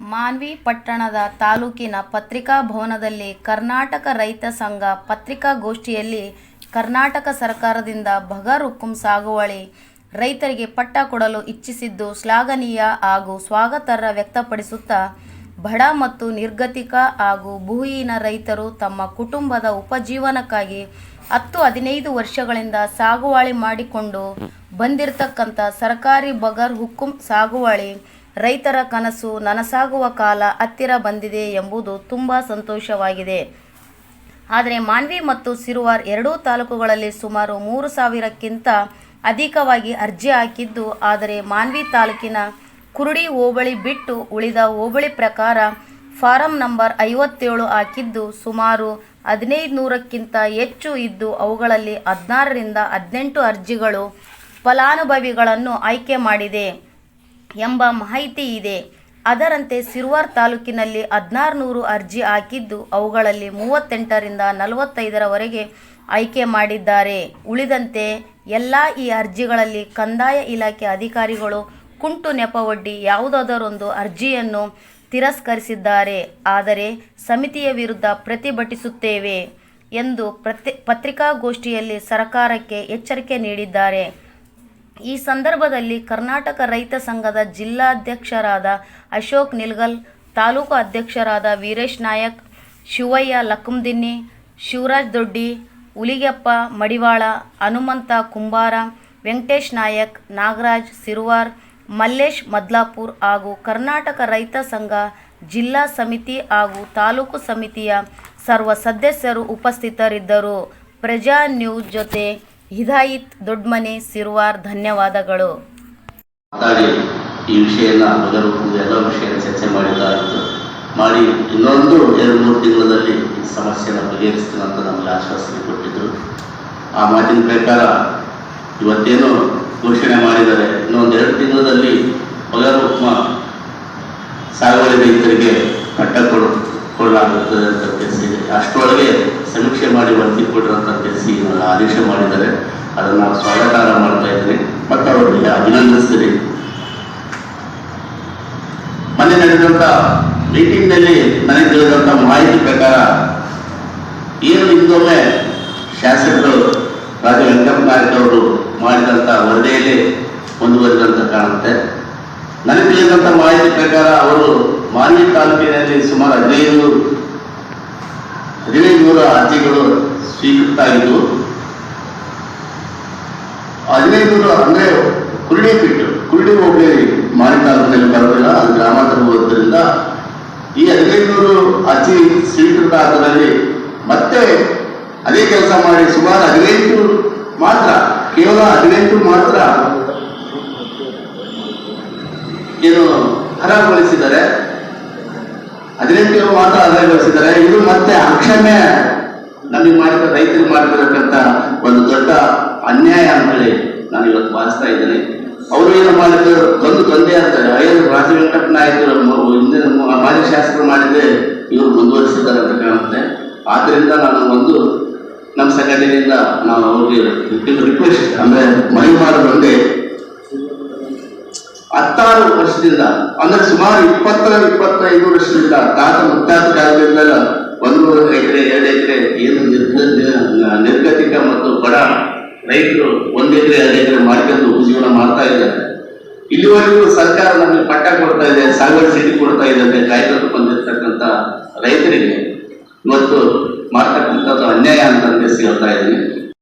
ಮಾನ್ವಿ ಪಟ್ಟಣದ ತಾಲೂಕಿನ ಪತ್ರಿಕಾ ಭವನದಲ್ಲಿ ಕರ್ನಾಟಕ ರೈತ ಸಂಘ ಪತ್ರಿಕಾಗೋಷ್ಠಿಯಲ್ಲಿ ಕರ್ನಾಟಕ ಸರ್ಕಾರದಿಂದ ಬಗರ್ ಹುಕುಂ ಸಾಗುವಳಿ, ರೈತರಿಗೆ ಪಟ್ಟ ಕೊಡಲು ಇಚ್ಛಿಸಿದ್ದು ಶ್ಲಾಘನೀಯ ಹಾಗೂ ಸ್ವಾಗತಾರ್ಹ ವ್ಯಕ್ತಪಡಿಸುತ್ತಾ, ಬಡ ಮತ್ತು ನಿರ್ಗತಿಕ ಹಾಗೂ ಭೂಹೀನ ರೈತರು ತಮ್ಮ ಕುಟುಂಬದ ಉಪಜೀವನಕ್ಕಾಗಿ ಹತ್ತು ಹದಿನೈದು ವರ್ಷಗಳಿಂದ ಸಾಗುವಳಿ ಮಾಡಿಕೊಂಡು ಬಂದಿರತಕ್ಕಂಥ ಸರ್ಕಾರಿ ಬಗರ್ ಹುಕುಂ ಸಾಗುವಳಿ ರೈತರ ಕನಸು ನನಸಾಗುವ ಕಾಲ ಹತ್ತಿರ ಬಂದಿದೆ ಎಂಬುದು ತುಂಬ ಸಂತೋಷವಾಗಿದೆ. ಆದರೆ ಮಾನ್ವಿ ಮತ್ತು ಸಿರುವಾರ್ ಎರಡೂ ತಾಲೂಕುಗಳಲ್ಲಿ ಸುಮಾರು ಮೂರು ಸಾವಿರಕ್ಕಿಂತ ಅಧಿಕವಾಗಿ ಅರ್ಜಿ ಹಾಕಿದ್ದು, ಆದರೆ ಮಾನ್ವಿ ತಾಲೂಕಿನ ಕುರುಡಿ ಹೋಬಳಿ ಬಿಟ್ಟು ಉಳಿದ ಹೋಬಳಿ ಪ್ರಕಾರ ಫಾರಂ ನಂಬರ್ ಐವತ್ತೇಳು ಹಾಕಿದ್ದು, ಸುಮಾರು ಹದಿನೈದು ನೂರಕ್ಕಿಂತ ಹೆಚ್ಚು ಇದ್ದು, ಅವುಗಳಲ್ಲಿ ಹದಿನಾರರಿಂದ ಹದಿನೆಂಟು ಅರ್ಜಿಗಳು ಫಲಾನುಭವಿಗಳನ್ನು ಆಯ್ಕೆ ಮಾಡಿದೆ. ಎಂಬ ಮಾಹಿತಿ ಇದೆ. ಅದರಂತೆ ಸಿರುವಾರ್ ತಾಲೂಕಿನಲ್ಲಿ ಹದಿನಾರು ನೂರು ಅರ್ಜಿ ಹಾಕಿದ್ದು ಅವುಗಳಲ್ಲಿ ಮೂವತ್ತೆಂಟರಿಂದ ನಲವತ್ತೈದರವರೆಗೆ ಆಯ್ಕೆ ಮಾಡಿದ್ದಾರೆ. ಉಳಿದಂತೆ ಎಲ್ಲ ಈ ಅರ್ಜಿಗಳಲ್ಲಿ ಕಂದಾಯ ಇಲಾಖೆ ಅಧಿಕಾರಿಗಳು ಕುಂಟು ನೆಪವೊಡ್ಡಿ ಯಾವುದಾದರೊಂದು ಅರ್ಜಿಯನ್ನು ತಿರಸ್ಕರಿಸಿದ್ದಾರೆ. ಆದರೆ ಸಮಿತಿಯ ವಿರುದ್ಧ ಪ್ರತಿಭಟಿಸುತ್ತೇವೆ ಎಂದು ಪ್ರತಿ, ಪತ್ರಿಕಾಗೋಷ್ಠಿಯಲ್ಲಿ ಸರ್ಕಾರಕ್ಕೆ ಎಚ್ಚರಿಕೆ ನೀಡಿದ್ದಾರೆ. ಈ ಸಂದರ್ಭದಲ್ಲಿ ಕರ್ನಾಟಕ ರೈತ ಸಂಘದ ಜಿಲ್ಲಾಧ್ಯಕ್ಷರಾದ ಅಶೋಕ್ ನಿಲ್ಗಲ್, ತಾಲೂಕು ಅಧ್ಯಕ್ಷರಾದ ವೀರೇಶ್ ನಾಯಕ್, ಶಿವಯ್ಯ ಲಕ್ಕಂದಿನ್ನಿ, ಶಿವರಾಜ್ ದೊಡ್ಡಿ, ಹುಲಿಗೆಪ್ಪ ಮಡಿವಾಳ, ಹನುಮಂತ ಕುಂಬಾರ, ವೆಂಕಟೇಶ್ ನಾಯಕ್, ನಾಗರಾಜ್ ಸಿರುವಾರ್, ಮಲ್ಲೇಶ್ ಮದ್ಲಾಪುರ್ ಹಾಗೂ ಕರ್ನಾಟಕ ರೈತ ಸಂಘ ಜಿಲ್ಲಾ ಸಮಿತಿ ಹಾಗೂ ತಾಲೂಕು ಸಮಿತಿಯ ಸರ್ವ ಸದಸ್ಯರು ಉಪಸ್ಥಿತರಿದ್ದರು. ಪ್ರಜಾ ನ್ಯೂಸ್ ಜೊತೆ ಹಿದಾಯಿತ್ ದೊಡ್ಮನೆ ಸಿರುವಾರ್, ಧನ್ಯವಾದಗಳು. ಈ ಈ ವಿಷಯನ ಮೊದಲು ಎಲ್ಲ ವಿಷಯ ಚರ್ಚೆ ಮಾಡಿದ್ದಾಯಿತು ಮಾಡಿ, ಇನ್ನೊಂದು ಎರಡು ಮೂರು ತಿಂಗಳಲ್ಲಿ ಈ ಸಮಸ್ಯೆನ ಬಗೆಹರಿಸ್ತೀನಿ ಅಂತ ನಮಗೆ ಆಶ್ವಾಸನೆ ಕೊಟ್ಟಿದ್ದರು ಆ ಮಾತಿನ ಪ್ರಕಾರ, ಇವತ್ತೇನು ಘೋಷಣೆ ಮಾಡಿದ್ದಾರೆ ಇನ್ನೊಂದು ಎರಡು ತಿಂಗಳಲ್ಲಿ ಪಗಾರ ಉಪ್ಮ ಸಾಗುವಳಿ ರೈತರಿಗೆ ಪಟ್ಟ ಕೊಡು ಕೊಡಲಾಗುತ್ತದೆ ಅಂತ ತಿಳಿಸಿದೆ. ಅಷ್ಟರೊಳಗೆ ಸಮೀಕ್ಷೆ ಮಾಡಿ ವರದಿ ಅಂತ ತಿಳಿಸಿ ಆದೇಶ ಮಾಡಿದ್ದಾರೆ. ಅದನ್ನು ನಾವು ಸ್ವಾಗತಾರ ಮಾಡ್ತಾ ಇದ್ದೀನಿ. ಮತ್ತು ಅವರಿಗೆ ಅಭಿನಂದಿಸ್ತೀನಿ. ಮೊನ್ನೆ ನಡೆದಂಥ ಮೀಟಿಂಗ್ನಲ್ಲಿ ನನಗೆ ತಿಳಿದಂಥ ಮಾಹಿತಿ ಪ್ರಕಾರ ಏನು ಹಿಂದೊಮ್ಮೆ ಶಾಸಕರು ರಾಜ ವೆಂಕಟ ನಾಯಕ್ ಅವರು ಮಾಡಿದಂಥ ವರದಿಯಲ್ಲಿ ಮುಂದುವರೆದಂತ ಕಾಣುತ್ತೆ. ನನಗೆ ತಿಳಿದಂಥ ಮಾಹಿತಿ ಪ್ರಕಾರ ಅವರು ಮಾನ್ಯ ತಾಲೂಕಿನಲ್ಲಿ ಸುಮಾರು ಹದಿನೈದು ಹದಿನೈದು ನೂರ ಅರ್ಜಿಗಳು ಸ್ವೀಕೃತ ಆಗಿದ್ದವು ಹದಿನೈದು ನೂರು ಅಂದ್ರೆ ಕುರುಡಿ ಬಿಟ್ಟು ಕುರುಡಿ ಹೋಗಿ ಮಾನ್ವಿ ತಾಲೂಕಿನಲ್ಲಿ ಬರೋದಿಲ್ಲ, ಅದು ಗ್ರಾಮಾಂತರ ಹೋಗೋದ್ರಿಂದ ಈ ಹದಿನೈದು ನೂರು ಅರ್ಜಿ ಸ್ವೀಕೃತ ಆದರಲ್ಲಿ ಮತ್ತೆ ಅದೇ ಕೆಲಸ ಮಾಡಿ ಸುಮಾರು ಹದಿನೈದು ಮಾತ್ರ, ಕೇವಲ ಹದಿನೆಂಟು ಮಾತ್ರ ಏನು ಹರಾಗೊಳಿಸಿದ್ದಾರೆ ಹದಿನೆಂಟು ಮಾತ್ರ ಹರಾಗೊಳಿಸಿದ್ದಾರೆ ಇದು ಮತ್ತೆ ಅಕ್ಷಮ್ಯ ನಮಗೆ ಮಾಡಿದ ರೈತರು ಮಾಡಿರತಕ್ಕಂತ ಒಂದು ದೊಡ್ಡ ಅನ್ಯಾಯ ಅಂತೇಳಿ ನಾನು ಇವತ್ತು ಭಾವಿಸ್ತಾ ಇದ್ದೇನೆ. ಅವರು ಏನು ಮಾಡಿದ್ರು? ತಂದು ತಂದೆ ಅಂತಾರೆ ಐದು ರಾಜ ವೆಂಕಟ ನಾಯಕರು ಹಿಂದಿನ ಮಾಜಿ ಶಾಸಕರು ಮಾಡಿದ್ದೆ ಇವರು ಮುಂದುವರಿಸಿದ್ದಾರೆ ಅಂತ ಕಾಣುತ್ತೆ. ಆದ್ರಿಂದ ನಾನು ಒಂದು ನಮ್ಮ ಸಂಘಟನೆಯಿಂದ ನಾವು ಅವ್ರಿಗೆ ರಿಕ್ವೆಸ್ಟ್ ಅಂದ್ರೆ ಮನವಿ ಒಂದೇ. ಹತ್ತಾರು ವರ್ಷದಿಂದ, ಅಂದ್ರೆ ಸುಮಾರು ಇಪ್ಪತ್ತರ, ಇಪ್ಪತ್ತೈದು ವರ್ಷದಿಂದ ತಾತ ಮುತ್ತಾತ ಕಾಲದಿಂದ ಒಂದು ಎಕರೆ, ಎರಡು ಎಕರೆ ಏನು ನಿರ್ಗ- ನಿರ್ಗತಿಕ ಮತ್ತು ಬಡ ರೈತರು ಒಂದು ಎಕರೆ, ಎರಡು ಎಕರೆ ಮಾಡ್ಕೊಂಡು ಉಪಜೀವನ ಮಾಡ್ತಾ ಇದ್ದಾರೆ. ಇಲ್ಲಿವರೆಗೂ ಸರ್ಕಾರ ನಮಗೆ ಪಟ್ಟ ಕೊಡ್ತಾ ಇದೆ, ಸಾಗರ್ ಸಿಟಿ ಕೊಡ್ತಾ ಇದೆ ಅಂತ ಕಾಯ್ದು ಬಂದಿರತಕ್ಕಂತ ರೈತರಿಗೆ ಇವತ್ತು ಮಾಡ್ತಕ್ಕಂಥದ್ದು ಅನ್ಯಾಯ ಅಂತ ಹೇಳ್ತಾ ಇದ್ದೀನಿ.